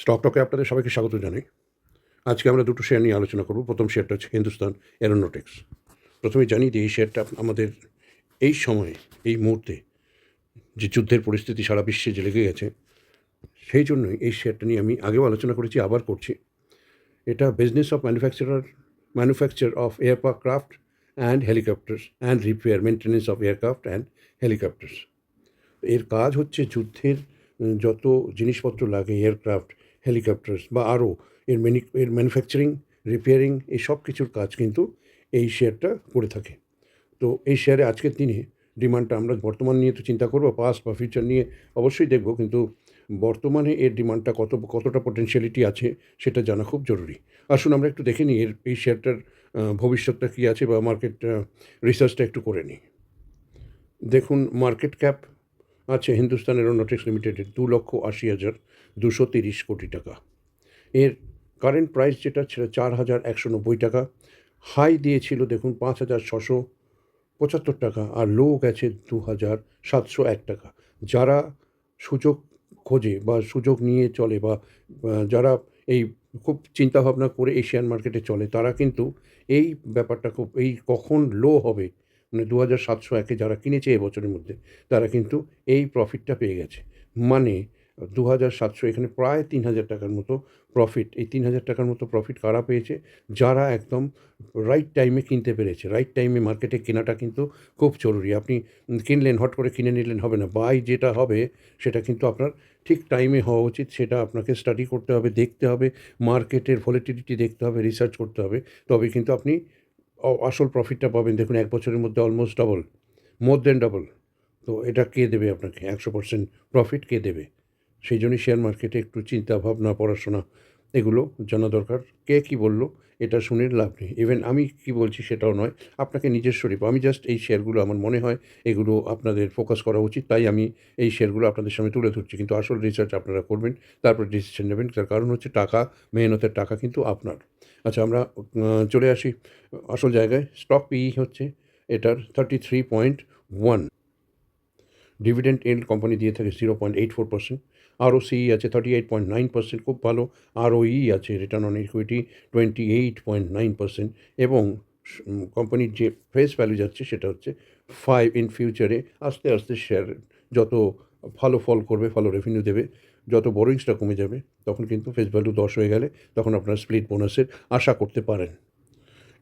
Stock টকে আপনাদের সবাইকে স্বাগত জানাই। আজকে আমরা দুটো শেয়ার নিয়ে আলোচনা করব। প্রথম শেয়ারটা হচ্ছে হিন্দুস্তান এরোনটিক্স প্রথমে জানি যে এই শেয়ারটা আমাদের এই সময়ে, এই মুহূর্তে যে যুদ্ধের পরিস্থিতি সারা বিশ্বে যে লেগে গেছে, সেই জন্যই এই শেয়ারটা নিয়ে আমি আগেও আলোচনা করেছি, আবার করছি। এটা business of manufacturer manufacture of aircraft and helicopters and repair maintenance of aircraft and helicopters এর কাজ হচ্ছে যুদ্ধের যত জিনিসপত্র লাগে এয়ারক্রাফট হেলিকপ্টার্স বা আরও এর ম্যানি এর ম্যানুফ্যাকচারিং রিপেয়ারিং এই সব কিছুর কাজ কিন্তু এই শেয়ারটা করে থাকে। তো এই শেয়ারে আজকের দিনে ডিমান্ডটা আমরা বর্তমান নিয়ে তো চিন্তা করব পাস্ট বা ফিউচার নিয়ে অবশ্যই দেখব, কিন্তু বর্তমানে এর ডিমান্ডটা কত, কতটা পটেনশিয়ালিটি আছে সেটা জানা খুব জরুরি। আসুন আমরা একটু দেখে নিই এর, এই শেয়ারটার ভবিষ্যৎটা কী আছে বা মার্কেট রিসার্চটা একটু করে নিই। দেখুন মার্কেট ক্যাপ আছে হিন্দুস্তান এরোনটিক্স লিমিটেডের দু লক্ষ আশি হাজার। দুশো তিরিশ কোটি টাকা। এর কারেন্ট প্রাইস যেটা ছিল চার হাজার একশো নব্বই টাকা। হাই দিয়েছিল, দেখুন, পাঁচ হাজার ছশো পঁচাত্তর টাকা আর লো গেছে দু হাজার সাতশো এক টাকা। যারা সুযোগ খোঁজে বা সুযোগ নিয়ে চলে বা যারা এই খুব চিন্তাভাবনা করে এই শেয়ার মার্কেটে চলে, তারা কিন্তু এই ব্যাপারটা খুব, এই কখন লো হবে মানে দু হাজার সাতশো একে যারা কিনেছে এবছরের মধ্যে, তারা কিন্তু এই প্রফিটটা পেয়ে গেছে। মানে দু হাজার সাতশো, এখানে প্রায় তিন হাজার টাকার মতো প্রফিট এই তিন হাজার টাকার মতো প্রফিট কারা পেয়েছে? যারা একদম রাইট টাইমে কিনতে পেরেছে। রাইট টাইমে মার্কেটে কেনাটা কিন্তু খুব জরুরি। আপনি কিনলেন, হট করে কিনে নিলেন, হবে না। বাই যেটা হবে, সেটা কিন্তু আপনার ঠিক টাইমে হওয়া উচিত। সেটা আপনাকে স্টাডি করতে হবে, দেখতে হবে মার্কেটের ভলিটিলিটি দেখতে হবে রিসার্চ করতে হবে। তবে কিন্তু আপনি আসল প্রফিটটা পাবেন। দেখুন, এক বছরের মধ্যে almost double more than double তো এটা কে দেবে আপনাকে? একশো পার্সেন্ট প্রফিট কে দেবে? সেই জন্যই শেয়ার মার্কেটে একটু চিন্তা ভাবনা, পড়াশোনা এগুলো জানা দরকার। কে কি বলল এটা শুনে লাভ নেই। ইভেন আমি কি বলছি সেটাও নয়, আপনাকে নিজস্ব রিপ আমি জাস্ট এই শেয়ারগুলো আমার মনে হয় এগুলো আপনাদের ফোকাস করা উচিত, তাই আমি এই শেয়ারগুলো আপনাদের সামনে তুলে ধরছি। কিন্তু আসল রিসার্চ আপনারা করবেন, তারপর ডিসিশন নেবেন। তার কারণ হচ্ছে টাকা, মেহনতের টাকা কিন্তু আপনার। আচ্ছা আমরা চলে আসি আসল জায়গায়। স্টক পিই হচ্ছে এটার thirty three point one dividend and company দিয়ে থাকে zero point eight four percent ROCE আছে thirty eight point nine percent খুব ভালো আরওই আছে return on equity twenty eight point nine percent এবং কোম্পানির যে ফেস ভ্যালু যাচ্ছে সেটা হচ্ছে ফাইভ ইন ফিউচারে আস্তে আস্তে শেয়ার যত ভালো ফল করবে, ভালো রেভিনিউ দেবে, যত বোরিংসটা কমে যাবে, তখন কিন্তু ফেস ভ্যালু দশ হয়ে গেলে তখন আপনার স্প্লিট বোনাসের আশা করতে পারেন।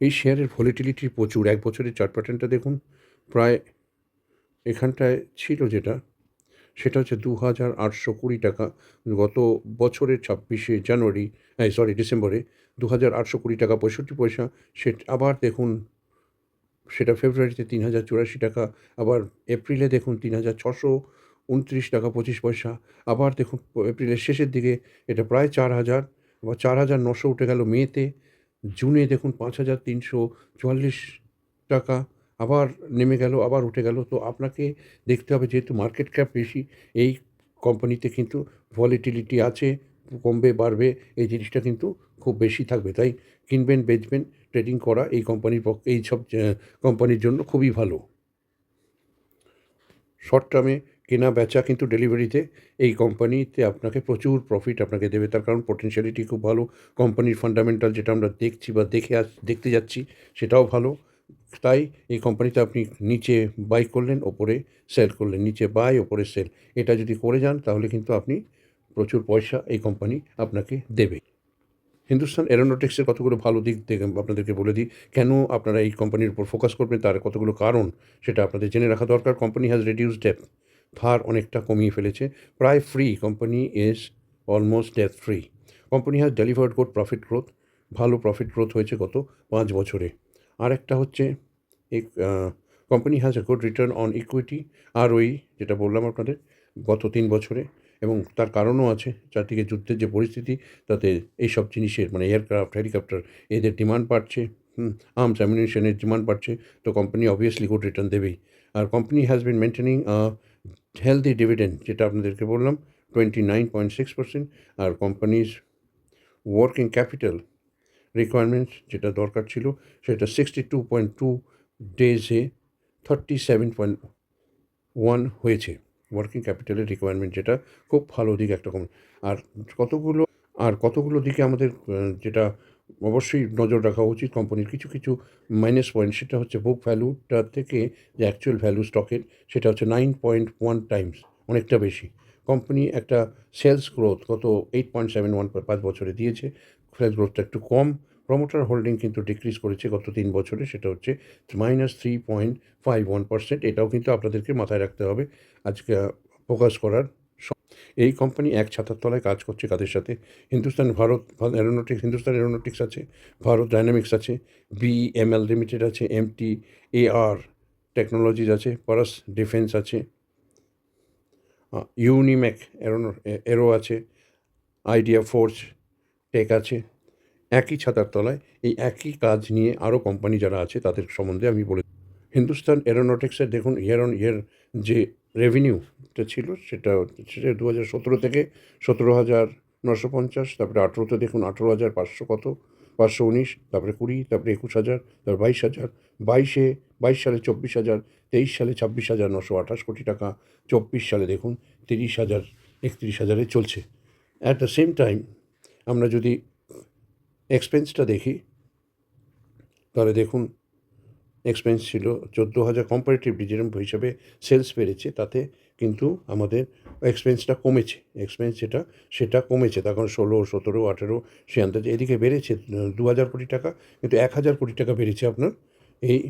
এই শেয়ারের ভলিটিলিটি প্রচুর, এক বছরের চার্ট প্যাটার্নটা দেখুন, প্রায় এখানটায় ছিল যেটা সেটা হচ্ছে দু হাজার আটশো কুড়ি টাকা। গত বছরের ছাব্বিশে জানুয়ারি সরি ডিসেম্বরে দু হাজার আটশো কুড়ি টাকা পঁয়ষট্টি পয়সা, সে আবার দেখুন, সেটা ফেব্রুয়ারিতে তিন হাজার চুরাশি টাকা, আবার এপ্রিলে দেখুন তিন হাজার ছশো উনত্রিশ টাকা পঁচিশ পয়সা, আবার দেখুন এপ্রিলের শেষের দিকে এটা প্রায় চার হাজার বা চার হাজার নশো উঠে গেল মেতে। জুনে দেখুন পাঁচ হাজার তিনশো চুয়াল্লিশ টাকা আবার নেমে গেল, আবার উঠে গেল। তো আপনাকে দেখতে হবে যেহেতু মার্কেট ক্যাপ বেশি, এই কোম্পানিতে কিন্তু ভলিটিলিটি আছে, কমবে, বাড়বে, এই জিনিসটা কিন্তু খুব বেশি থাকবে। তাই কিনবেন, বেচবেন ট্রেডিং করা এই কোম্পানির পক্ষে এই সব কোম্পানির জন্য খুবই ভালো। শর্ট টার্মে কেনা, বেচা কিন্তু ডেলিভারিতে এই কোম্পানিতে আপনাকে প্রচুর প্রফিট আপনাকে দেবে। তার কারণ পোটেনশিয়ালিটি খুব ভালো। কোম্পানির ফান্ডামেন্টাল যেটা আমরা দেখছি বা দেখে আস, দেখতে যাচ্ছি, সেটাও ভালো। তাই এই কোম্পানিতে আপনি নিচে বাই করলেন, ওপরে সেল করলেন, নিচে বাই ওপরে সেল এটা যদি করে যান, তাহলে কিন্তু আপনি প্রচুর পয়সা এই কোম্পানি আপনাকে দেবে। হিন্দুস্তান এরোনটিক্সের কতগুলো ভালো দিক দেখে আপনাদেরকে বলে দিই। কেন আপনারা এই কোম্পানির উপর ফোকাস করবেন? তার কতগুলো কারণ সেটা আপনাদের জেনে রাখা দরকার। কোম্পানি হ্যাজ রিডিউস ডেপ ধার অনেকটা কমিয়ে ফেলেছে। প্রায় free company is almost debt free company has delivered good profit growth ভালো প্রফিট গ্রোথ হয়েছে গত পাঁচ বছরে। আরেকটা হচ্ছে এই company has a good return on equity আর ওই যেটা বললাম আপনাদের, গত তিন বছরে। এবং তার কারণও আছে, চারদিকে যুদ্ধের যে পরিস্থিতি, তাতে এইসব জিনিসের মানে এয়ারক্রাফট হেলিকপ্টার এদের ডিমান্ড বাড়ছে আর্মস অ্যামিনেশনের ডিমান্ড বাড়ছে, তো কোম্পানি অবভিয়াসলি গুড রিটার্ন দেবেই। আর company has been maintaining healthy dividend যেটা আপনাদেরকে বললাম twenty nine point six percent আর কোম্পানির ওয়ার্কিং ক্যাপিটাল রিকোয়ারমেন্টস যেটা দরকার ছিল, সেটা সিক্সটি টু পয়েন্ট টু ডেজে থার্টি সেভেন পয়েন্ট ওয়ান হয়েছে। ওয়ার্কিং ক্যাপিটালের রিকোয়ারমেন্ট যেটা খুব ভালো দিক একটা কম আর কতগুলো আর কতগুলো দিকে আমাদের যেটা অবশ্যই নজর রাখা উচিত কোম্পানির কিছু কিছু মাইনাস পয়েন্ট সেটা হচ্ছে বুক ভ্যালুটা থেকে যে অ্যাকচুয়াল ভ্যালু স্টকের সেটা হচ্ছে নাইন পয়েন্ট ওয়ান টাইমস অনেকটা বেশি। কোম্পানি একটা সেলস গ্রোথ গত এইট পয়েন্ট সেভেন ওয়ান পাঁচ বছরে দিয়েছে। সেলস গ্রোথটা একটু কম। প্রমোটার হোল্ডিং কিন্তু ডিক্রিজ করেছে গত তিন বছরে, সেটা হচ্ছে minus three point five one percent এটাও কিন্তু আপনাদেরকে মাথায় রাখতে হবে। আজকে ফোকাস করার এই কোম্পানি এক ছাতার তলায় কাজ করছে কাদের সাথে? হিন্দুস্তান, ভারত অ্যারোনটিক্স হিন্দুস্তান অ্যারোনটিক্স আছে, ভারত ডাইনামিক্স আছে বিএমএল লিমিটেড আছে এমটি এআর টেকনোলজিজ আছে পারাস ডিফেন্স আছে ইউনিম্যাক এরোনো এরো আছে আইডিয়া ফোর্স টেক আছে। একই ছাতার তলায় এই একই কাজ নিয়ে আরও কোম্পানি যারা আছে তাদের সম্বন্ধে আমি বলে হিন্দুস্তান এরোনটিক্সের দেখুন ইয়ার অন ইয়ার যে রেভিনিউটা ছিল সেটা সেটা দু হাজার সতেরো থেকে সতেরো হাজার নশো পঞ্চাশ, তারপরে আঠেরোতে দেখুন আঠেরো হাজার পাঁচশো কত, পাঁচশো উনিশ, তারপরে কুড়ি, তারপরে একুশ হাজার, তারপরে বাইশ হাজার, বাইশে, বাইশ সালে চব্বিশ হাজার, তেইশ সালে ছাব্বিশ হাজার নশো আঠাশ কোটি টাকা, চব্বিশ সালে দেখুন তিরিশ হাজার, একত্রিশ হাজারে চলছে। অ্যাট দ্য সেম টাইম আমরা যদি এক্সপেন্সটা দেখি। তাহলে দেখুন এক্সপেন্স ছিল চোদ্দ হাজার কম্পারেটিভলি যেরকম হিসাবে সেলস বেড়েছে, তাতে কিন্তু আমাদের এক্সপেন্সটা কমেছে। এক্সপেন্স যেটা, সেটা কমেছে। তখন ষোলো, সতেরো, আঠেরো, সে আন্দাজে এদিকে বেড়েছে দু হাজার কোটি টাকা, কিন্তু এক হাজার কোটি টাকা বেড়েছে আপনার এই,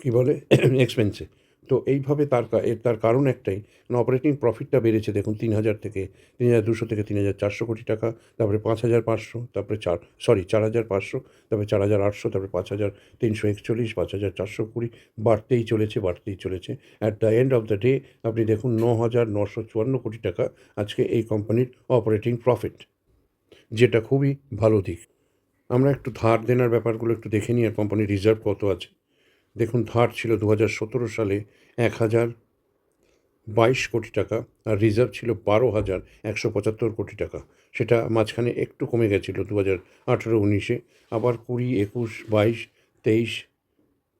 কী বলে এক্সপেন্সে তো এইভাবে তার এর, তার কারণ একটাই মানে অপারেটিং প্রফিটটা বেড়েছে, দেখুন, তিন হাজার থেকে, তিন হাজার দুশো থেকে তিন হাজার চারশো কোটি টাকা, তারপরে পাঁচ হাজার পাঁচশো, তারপরে চার সরি চার হাজার পাঁচশো, তারপরে চার হাজার আটশো, তারপরে পাঁচ হাজার তিনশো একচল্লিশ, পাঁচ হাজার চারশো কুড়ি, বাড়তেই চলেছে বাড়তেই চলেছে। At the end of the day আপনি দেখুন, ন হাজার নশো চুয়ান্ন কোটি টাকা আজকে এই কোম্পানির অপারেটিং প্রফিট যেটা খুবই ভালো দিক। আমরা একটু ধার দেনার ব্যাপারগুলো একটু দেখে নিই, আর কোম্পানির রিজার্ভ কত আছে। দেখুন, ধার ছিল দু হাজার সতেরো সালে এক হাজার বাইশ কোটি টাকা আর রিজার্ভ ছিল বারো হাজার একশো পঁচাত্তর কোটি টাকা। সেটা মাঝখানে একটু কমে গেছিল দু হাজার আঠেরো উনিশে। আবার কুড়ি, একুশ, বাইশ, তেইশ,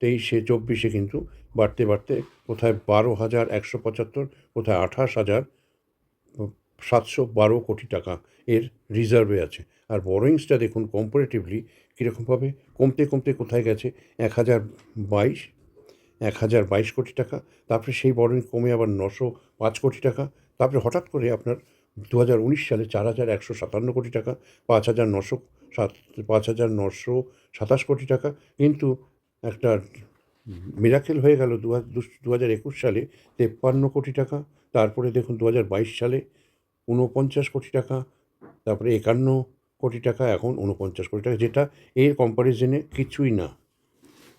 তেইশে, চব্বিশে কিন্তু বাড়তে বাড়তে কোথায় বারো হাজার একশো পঁচাত্তর, কোথায় আঠাশ হাজার সাতশো বারো কোটি টাকা এর রিজার্ভে আছে। আর বরোয়িংসটা দেখুন কম্পারেটিভলি কীরকমভাবে কমতে কমতে কোথায় গেছে? এক হাজার বাইশ, এক হাজার বাইশ কোটি টাকা, তারপরে সেই বরোয়িং কমে আবার নশো পাঁচ কোটি টাকা, তারপরে হঠাৎ করে আপনার দু হাজার উনিশ সালে চার হাজার একশো সাতান্ন কোটি টাকা, পাঁচ হাজার নশো সাত, পাঁচ হাজার নশো সাতাশ কোটি টাকা, কিন্তু একটা মিরাকেল হয়ে গেল দু হাজার একুশ সালে তেপ্পান্ন কোটি টাকা, তারপরে দেখুন দু হাজার বাইশ সালে ঊনপঞ্চাশ কোটি টাকা, তারপরে একান্ন কোটি টাকা, এখন ঊনপঞ্চাশ কোটি টাকা, যেটা এর কম্প্যারিজনে কিছুই না।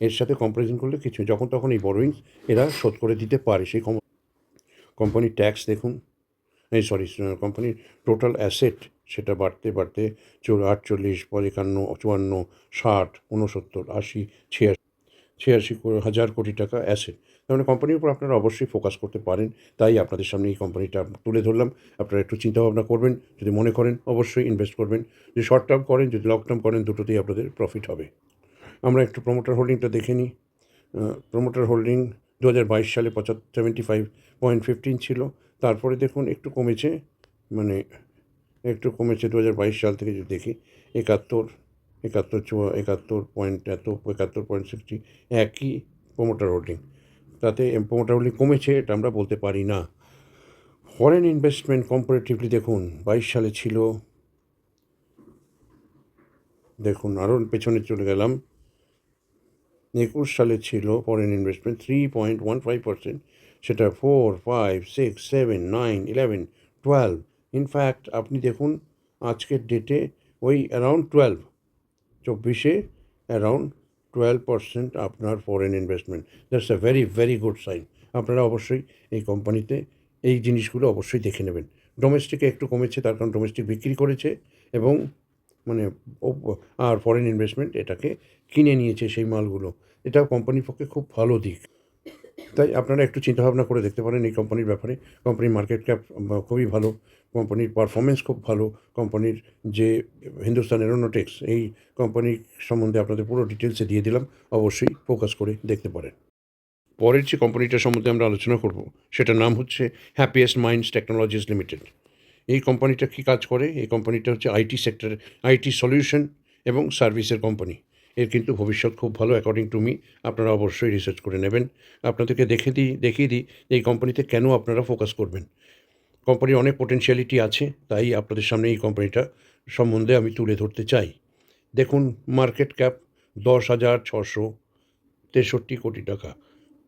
এর সাথে কম্প্যারিজন করলে কিছু যখন তখন এই বরোয়িংস এরা শোধ করে দিতে পারে সেই কোম্পানির ট্যাক্স দেখুন। এই সরি কোম্পানির টোটাল অ্যাসেট সেটা বাড়তে বাড়তে চোর আটচল্লিশ একান্ন চুয়ান্ন, ষাট উনসত্তর আশি, ছিয়াশি ছিয়াশি হাজার কোটি টাকা অ্যাসেট তার কোম্পানির উপর আপনারা অবশ্যই ফোকাস করতে পারেন। তাই আপনাদের সামনে এই কোম্পানিটা তুলে ধরলাম। আপনারা একটু চিন্তাভাবনা করবেন, যদি মনে করেন অবশ্যই ইনভেস্ট করবেন। যদি শর্ট টার্ম করেন, যদি লং টার্ম করেন, দুটোতেই আপনাদের প্রফিট হবে। আমরা একটু প্রমোটার হোল্ডিংটা দেখে নিই। প্রমোটার হোল্ডিং দু হাজার বাইশ সালে পঁচাত্তর সেভেন্টি ফাইভ পয়েন্ট ফিফটিন ছিল। তারপরে দেখুন একটু কমেছে মানে একটু কমেছে দু হাজার বাইশ সাল থেকে যদি দেখি, একাত্তর একাত্তর চুয়া, একাত্তর পয়েন্ট এত, একাত্তর পয়েন্ট সিক্সটি একই প্রমোটার হোল্ডিং তাতে হোল্ডিং কমেছে, এটা আমরা বলতে পারি না। ফরেন ইনভেস্টমেন্ট কম্পারেটিভলি দেখুন, বাইশ সালে ছিল। দেখুন আরও পেছনে চলে গেলাম। একুশ সালে ছিল foreign investment three point one five percent সেটা four five six seven nine eleven twelve in fact আপনি দেখুন, আজকের ডেটে ওই অ্যারাউন্ড টুয়েলভ চব্বিশে অ্যারাউন্ড টুয়েলভ পার্সেন্ট আপনার foreign investment that's a very very good sign আপনারা অবশ্যই এই কোম্পানিতে এই জিনিসগুলো অবশ্যই দেখে নেবেন। ডোমেস্টিকে একটু কমেছে, তার কারণ ডোমেস্টিক বিক্রি করেছে এবং মানে আর ফরেন ইনভেস্টমেন্ট এটাকে কিনে নিয়েছে সেই মালগুলো। এটা কোম্পানির পক্ষে খুব ভালো দিক। তাই আপনারা একটু চিন্তাভাবনা করে দেখতে পারেন এই কোম্পানির ব্যাপারে। কোম্পানির মার্কেট ক্যাপ খুবই ভালো। কোম্পানির পারফরমেন্স খুব ভালো। কোম্পানির যে হিন্দুস্তান এরোনটিক্স এই কোম্পানির সম্বন্ধে আপনাদের পুরো ডিটেলসে দিয়ে দিলাম। অবশ্যই ফোকাস করে দেখতে পারেন। পরের যে কোম্পানিটার সম্বন্ধে আমরা আলোচনা করব, সেটার নাম হচ্ছে হ্যাপিয়েস্ট মাইন্ডস টেকনোলজিস লিমিটেড এই কোম্পানিটা কী কাজ করে? এই কোম্পানিটা হচ্ছে আইটি সেক্টর আইটি সলিউশন এবং সার্ভিসের কোম্পানি এর কিন্তু ভবিষ্যৎ খুব ভালো অ্যাকর্ডিং টু মি আপনারা অবশ্যই রিসার্চ করে নেবেন। আপনাদেরকে দেখে দিই, দেখিয়ে দিই এই কোম্পানিতে কেন আপনারা ফোকাস করবেন। কোম্পানির অনেক পোটেনশিয়ালিটি আছে, তাই আপনাদের সামনে এই কোম্পানিটা সম্বন্ধে আমি তুলে ধরতে চাই। দেখুন মার্কেট ক্যাপ দশ হাজার ছশো তেষট্টি কোটি টাকা।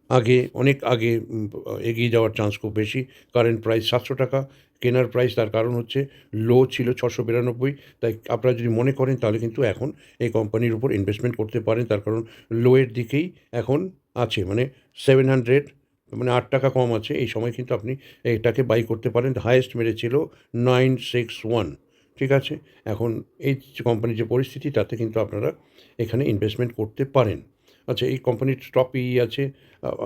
আগে, অনেক আগে এগিয়ে যাওয়ার চান্স খুব বেশি। কারেন্ট প্রাইস সাতশো টাকা, কেনার প্রাইস তার কারণ হচ্ছে লো ছিল ছশো বিরানব্বই। তাই আপনারা যদি মনে করেন, তাহলে কিন্তু এখন এই কোম্পানির উপর ইনভেস্টমেন্ট করতে পারেন। তার কারণ লোয়ের দিকেই এখন আছে। মানে সেভেন হান্ড্রেড মানে আট টাকা কম আছে। এই সময় কিন্তু আপনি এটাকে বাই করতে পারেন। হায়েস্ট মেরেছিল নাইন সিক্স ওয়ান ঠিক আছে? এখন এই কোম্পানির যে পরিস্থিতি, তাতে কিন্তু আপনারা এখানে ইনভেস্টমেন্ট করতে পারেন। আচ্ছা এই কোম্পানির স্টক ই আছে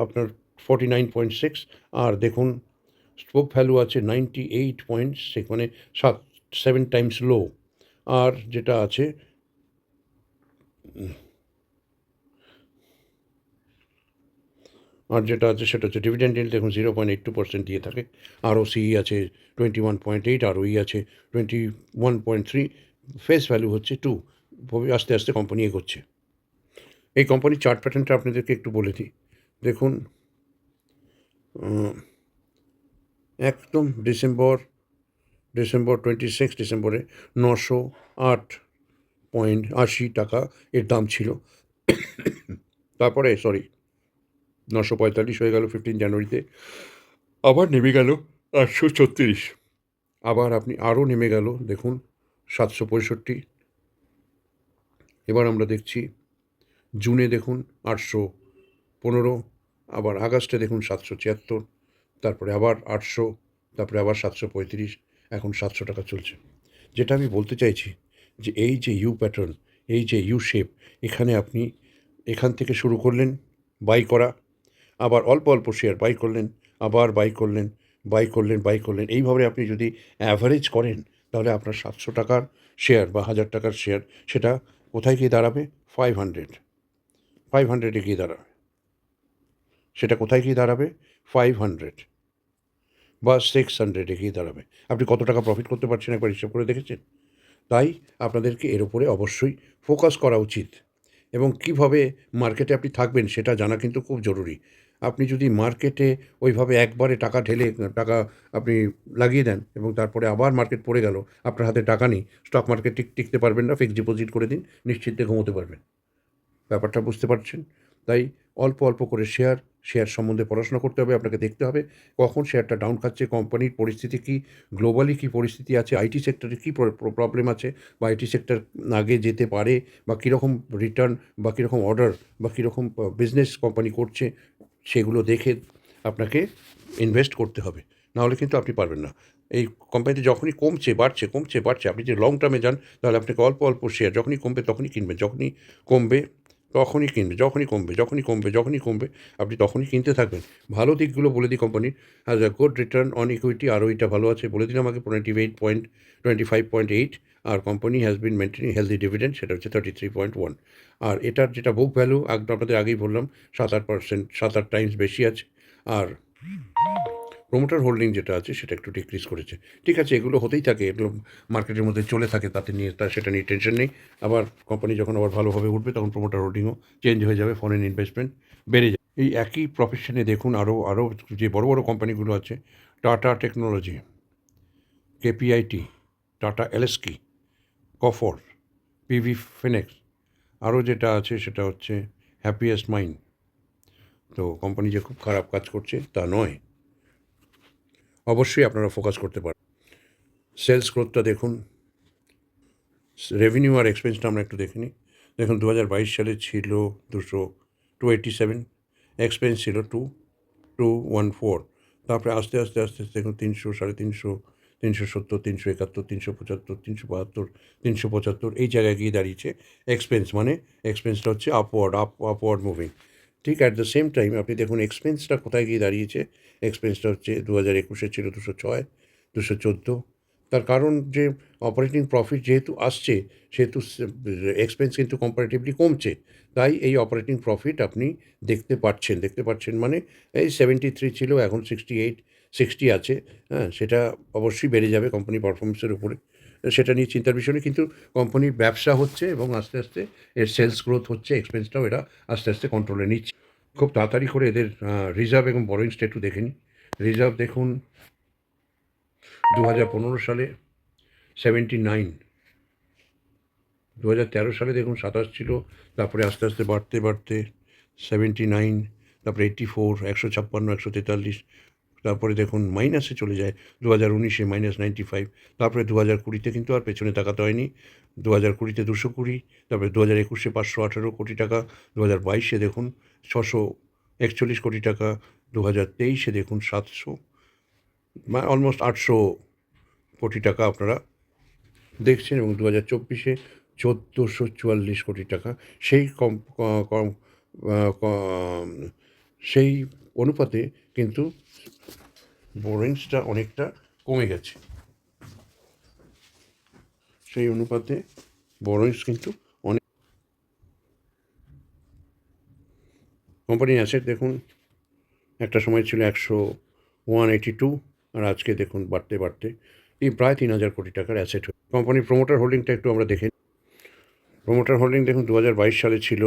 আপনার ফর্টি নাইন পয়েন্ট সিক্স আর দেখুন স্টোক ভ্যালু আছে নাইনটি এইট পয়েন্ট সিক্স মানে সাত সেভেন টাইমস লো আর যেটা আছে, আর যেটা আছে সেটা হচ্ছে ডিভিডেন্ড ইল্ড দেখুন zero point eight two percent দিয়ে থাকে আর ও সিই আছে twenty one point eight R OE আছে twenty one point three face value হচ্ছে টু আস্তে আস্তে কোম্পানি এগোচ্ছে। এই কোম্পানির চার্ট প্যাটার্নটা আপনাদেরকে একটু বলে দিই। দেখুন একদম ডিসেম্বর ডিসেম্বর টোয়েন্টি সিক্স ডিসেম্বরে নশো আট পয়েন্ট আশি টাকা এর দাম ছিল। তারপরে সরি নশো পঁয়তাল্লিশ হয়ে গেল ফিফটিন জানুয়ারিতে আবার নেমে গেল আটশো ছত্রিশ। আবার আপনি আরও নেমে গেল, দেখুন, সাতশো পঁয়ষট্টি। এবার আমরা দেখছি জুনে দেখুন আটশো পনেরো, আবার আগস্টে দেখুন সাতশো ছিয়াত্তর, তারপরে আবার আটশো, তারপরে আবার সাতশো পঁয়ত্রিশ, এখন সাতশো টাকা চলছে। যেটা আমি বলতে চাইছি যে এই যে ইউ প্যাটার্ন এই যে ইউ শেপ এখানে আপনি এখান থেকে শুরু করলেন বাই করা, আবার অল্প অল্প শেয়ার বাই করলেন, আবার বাই করলেন বাই করলেন বাই করলেন। এইভাবে আপনি যদি অ্যাভারেজ করেন, তাহলে আপনার সাতশো টাকার শেয়ার বা হাজার টাকার শেয়ার সেটা কোথায় গিয়ে দাঁড়াবে? ফাইভ হান্ড্রেড ফাইভ হান্ড্রেডে গিয়ে দাঁড়াবে। সেটা কোথায় গিয়ে দাঁড়াবে? ফাইভ হান্ড্রেড বা সিক্স হান্ড্রেডে গিয়ে দাঁড়াবে। আপনি কত টাকা প্রফিট করতে পারছেন একবার হিসাব করে দেখেছেন? তাই আপনাদেরকে এর উপরে অবশ্যই ফোকাস করা উচিত। এবং কীভাবে মার্কেটে আপনি থাকবেন সেটা জানা কিন্তু খুব জরুরি। আপনি যদি মার্কেটে ওইভাবে একবারে টাকা ঢেলে, টাকা আপনি লাগিয়ে দেন এবং তারপরে আবার মার্কেট পড়ে গেল, আপনার হাতে টাকা নেই স্টক মার্কেট টিক, টিকতে পারবেন না ফিক্সড ডিপোজিট করে দিন, নিশ্চিন্তে ঘুমোতে পারবেন। ব্যাপারটা বুঝতে পারছেন। তাই অল্প অল্প করে শেয়ার শেয়ার সম্বন্ধে পড়াশোনা করতে হবে, আপনাকে দেখতে হবে কখন শেয়ারটা ডাউন খাচ্ছে কোম্পানির পরিস্থিতি কী গ্লোবালি কী পরিস্থিতি আছে আইটি সেক্টরে কী প্রবলেম আছে বা আইটি সেক্টর আগে যেতে পারে বা কীরকম রিটার্ন বা কীরকম অর্ডার বা কীরকম বিজনেস কোম্পানি করছে, সেগুলো দেখে আপনাকে ইনভেস্ট করতে হবে। নাহলে কিন্তু আপনি পারবেন না। এই কোম্পানিতে যখনই কমছে, বাড়ছে কমছে, বাড়ছে, আপনি যে লং টার্মে যান, তাহলে আপনাকে অল্প অল্প শেয়ার যখনই কমবে, তখনই কিনবেন, যখনই কমবে তখনই কিনবে, যখনই কমবে যখনই কমবে যখনই কমবে, আপনি তখনই কিনতে থাকবেন। ভালো দিকগুলো বলে দিই কোম্পানির has a good return on equity আর ওইটা ভালো আছে। বলে দিন আমাকে twenty eight point twenty five point eight R company has been maintaining healthy dividend সেটা হচ্ছে থার্টি থ্রি পয়েন্ট ওয়ান আর এটার যেটা বুক ভ্যালু আপনাদের আগেই বললাম, সাত আট পার্সেন্ট সাত আট টাইমস বেশি আছে। আর প্রোমোটার হোল্ডিং যেটা আছে, সেটা একটু ডিক্রিজ করেছে। ঠিক আছে, এগুলো হতেই থাকে, এগুলো মার্কেটের মধ্যে চলে থাকে, তাতে নিয়ে তার সেটা নিয়ে টেনশন নেই। আবার কোম্পানি যখন আবার ভালোভাবে উঠবে, তখন প্রোমোটার হোল্ডিংও চেঞ্জ হয়ে যাবে ফরেন ইনভেস্টমেন্ট বেড়ে যাবে। এই একই প্রফেশনে দেখুন আরও আরও যে বড় বড় কোম্পানিগুলো আছে টাটা টেকনোলজি কেপিআইটি টাটা এলএসকি কফর পিভি ফিনেক্স আরও যেটা আছে, সেটা হচ্ছে হ্যাপিয়েস্ট মাইন্ড তো কোম্পানি যে খুব খারাপ কাজ করছে, তা নয়। অবশ্যই আপনারা ফোকাস করতে পারেন। সেলস গ্রোথটা দেখুন। রেভিনিউ আর এক্সপেন্সটা আমরা একটু দেখে নিই। দেখুন দু হাজার বাইশ সালে ছিল দুশো টু এইটটি সেভেন এক্সপেন্স ছিল টু টু ওয়ান ফোর। তারপরে আস্তে আস্তে আস্তে আস্তে দেখুন, তিনশো, সাড়ে তিনশো তিনশো সত্তর, তিনশো একাত্তর, তিনশো পঁচাত্তর, তিনশো বাহাত্তর, তিনশো পঁচাত্তর, এই জায়গায় গিয়ে দাঁড়িয়েছে। এক্সপেন্স মানে এক্সপেন্সটা হচ্ছে আপওয়ার্ড আপ আপওয়ার্ড মুভিং ঠিক অ্যাট দ্য সেম টাইম আপনি দেখুন এক্সপেন্সটা কোথায় গিয়ে দাঁড়িয়েছে? এক্সপেন্সটা হচ্ছে দু হাজার একুশে ছিল দুশো ছয়, দুশো চোদ্দ। তার কারণ যে অপারেটিং প্রফিট যেহেতু আসছে, সেহেতু এক্সপেন্স কিন্তু কম্পারেটিভলি কমছে। তাই এই অপারেটিং প্রফিট আপনি দেখতে পাচ্ছেন। দেখতে পাচ্ছেন মানে এই সেভেন্টি থ্রি ছিল, এখন সিক্সটি এইট সিক্সটি আছে। হ্যাঁ সেটা অবশ্যই বেড়ে যাবে কোম্পানি পারফরমেন্সের উপরে। সেটা নিয়ে চিন্তার বিষয় নেই কিন্তু কোম্পানির ব্যবসা হচ্ছে এবং আস্তে আস্তে এর সেলস গ্রোথ হচ্ছে এক্সপেন্সটাও এরা আস্তে আস্তে কন্ট্রোলে নিচ্ছে। খুব তাড়াতাড়ি করে এদের রিজার্ভ এবং বরোইংসটা একটু দেখে নিই। রিজার্ভ দেখুন দু হাজার পনেরো সালে সেভেন্টি নাইন দু হাজার তেরো সালে দেখুন সাতাশ ছিল, তারপরে আস্তে আস্তে বাড়তে বাড়তে সেভেন্টি নাইন তারপরে এইট্টি ফোর একশো ছাপ্পান্ন, একশো তেতাল্লিশ তারপরে দেখুন মাইনাসে চলে যায় দু হাজার উনিশে মাইনাস নাইনটি ফাইভ তারপরে দু হাজার কুড়িতে কিন্তু আর পেছনে তাকাতে হয়নি। দু হাজার কুড়িতে দুশো কুড়ি, তারপরে দু হাজার একুশে পাঁচশো আঠেরো কোটি টাকা দু হাজার বাইশে দেখুন ছশো একচল্লিশ কোটি টাকা দু হাজার তেইশে দেখুন সাতশো অলমোস্ট আটশো কোটি টাকা আপনারা দেখছেন এবং দু হাজার চব্বিশে চোদ্দোশো চুয়াল্লিশ কোটি টাকা। সেই কম কম, সেই অনুপাতে কিন্তু বোরিংসটা অনেকটা কমে গেছে। সেই অনুপাতে বোরিংস কিন্তু অনেক কোম্পানির অ্যাসেট দেখুন। একটা সময় ছিল একশো ওয়ান এইটি টু, আর আজকে দেখুন বাড়তে বাড়তে এই প্রায় তিন হাজার কোটি টাকার অ্যাসেট কোম্পানির প্রোমোটার হোল্ডিংটা একটু আমরা দেখে প্রোমোটার হোল্ডিং দেখুন দু হাজার বাইশ সালে ছিল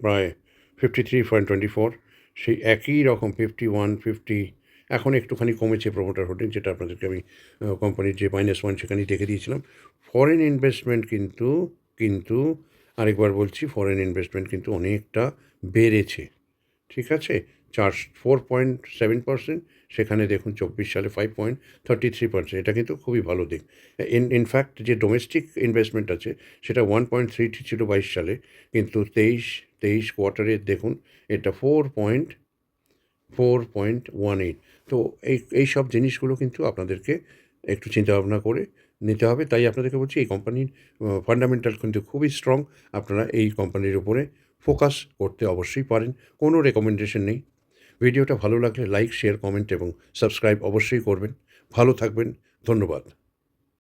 প্রায় fifty three point twenty four সেই একই রকম ফিফটি ওয়ান ফিফটি এখন একটুখানি কমেছে প্রোমোটার হোল্ডিং যেটা আপনাদেরকে আমি কোম্পানির যে মাইনাস ওয়ান সেখানেই দেখে দিয়েছিলাম। ফরেন ইনভেস্টমেন্ট কিন্তু কিন্তু আরেকবার বলছি ফরেন ইনভেস্টমেন্ট কিন্তু অনেকটা বেড়েছে। ঠিক আছে? চার ফোর পয়েন্ট সেভেন পার্সেন্ট সেখানে দেখুন চব্বিশ সালে five point thirty three percent এটা কিন্তু খুবই ভালো দিক। ইন ইনফ্যাক্ট যে ডোমেস্টিক ইনভেস্টমেন্ট আছে, সেটা ওয়ান পয়েন্ট থ্রি ছিল বাইশ সালে, কিন্তু তেইশ তেইশ কোয়ার্টারে দেখুন, এটা four point four point one eight তো এই এই সব জিনিসগুলো কিন্তু আপনাদেরকে একটু চিন্তাভাবনা করে নিতে হবে। তাই আপনাদেরকে বলছি, এই কোম্পানির ফান্ডামেন্টাল কিন্তু খুবই স্ট্রং আপনারা এই কোম্পানির উপরে ফোকাস করতে অবশ্যই পারেন। কোনো রেকমেন্ডেশন নেই। ভিডিওটা ভালো লাগলে লাইক শেয়ার কমেন্ট এবং সাবস্ক্রাইব অবশ্যই করবেন। ভালো থাকবেন। ধন্যবাদ।